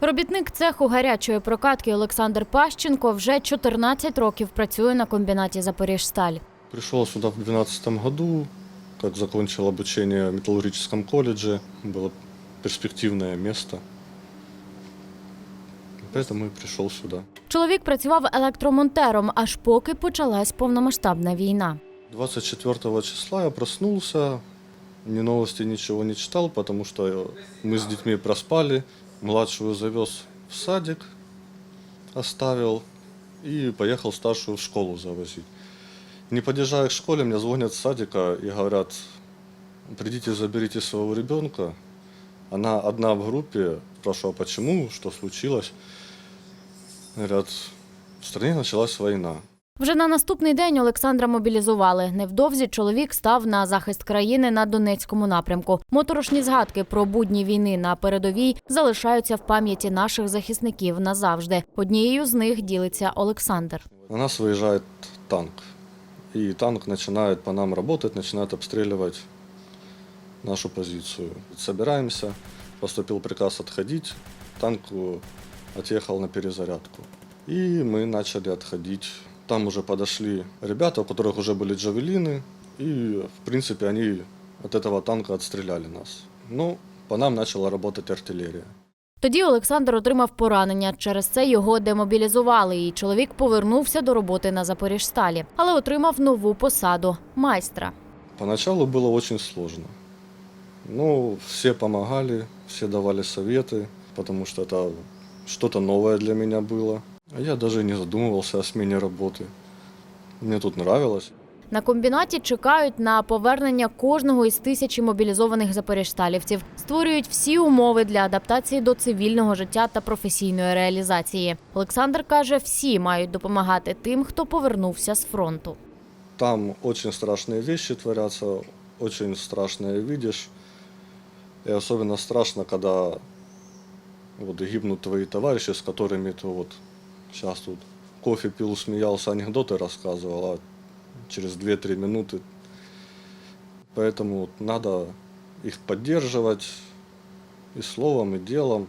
Робітник цеху гарячої прокатки Олександр Пащенко вже 14 років працює на комбінаті Запоріжсталь. Пришел сюда в 2012 году, как закончил обучение в металлургическом колледже. Было перспективное место. Поэтому и пришел сюда. Чоловік працював електромонтером, аж поки почалась повномасштабна війна. 24 числа я проснулся, ни новости, ничего не читал, потому что мы с детьми проспали. Младшую завез в садик, оставил и поехал старшую в школу завозить. Не подъезжая к школе, мне звонят с садика и говорят, придите, заберите своего ребенка. Она одна в группе, спрашиваю, а почему, что случилось. Говорят, в стране началась война. Вже на наступний день Олександра мобілізували. Невдовзі чоловік став на захист країни на Донецькому напрямку. Моторошні згадки про будні війни на передовій залишаються в пам'яті наших захисників назавжди. Однією з них ділиться Олександр. На нас выезжает танк. И танк начинает по нам работать, начинает обстреливать нашу позицию. Собираемся, поступил приказ отходить, танк э, отъехал на перезарядку. И мы начали отходить. Там уже подошли ребята, у которых уже были джавелины, и, в принципе, они от этого танка отстреляли нас. Ну, по нам начала работать артиллерия. Тоді Олександр отримав поранення. Через це його демобілізували, і чоловік повернувся до роботи на Запоріжсталі, але отримав нову посаду майстра. Поначалу было очень сложно. Ну, все помогали, все давали советы, потому что это что-то новое для меня было. А я даже не задумывался о смене работы. Мне тут нравилось. На комбінаті чекають на повернення кожного із тисячі мобілізованих запоріжсталівців, створюють всі умови для адаптації до цивільного життя та професійної реалізації. Олександр каже, всі мають допомагати тим, хто повернувся з фронту. Там очень страшные вещи творятся, очень страшное видишь. И особенно страшно, когда вот гибнут твои товарищи, с которыми ты вот сейчас тут кофе пил, смеялся, анекдоты рассказывал, а через 2-3 минуты. Поэтому вот надо их поддерживать и словом, и делом.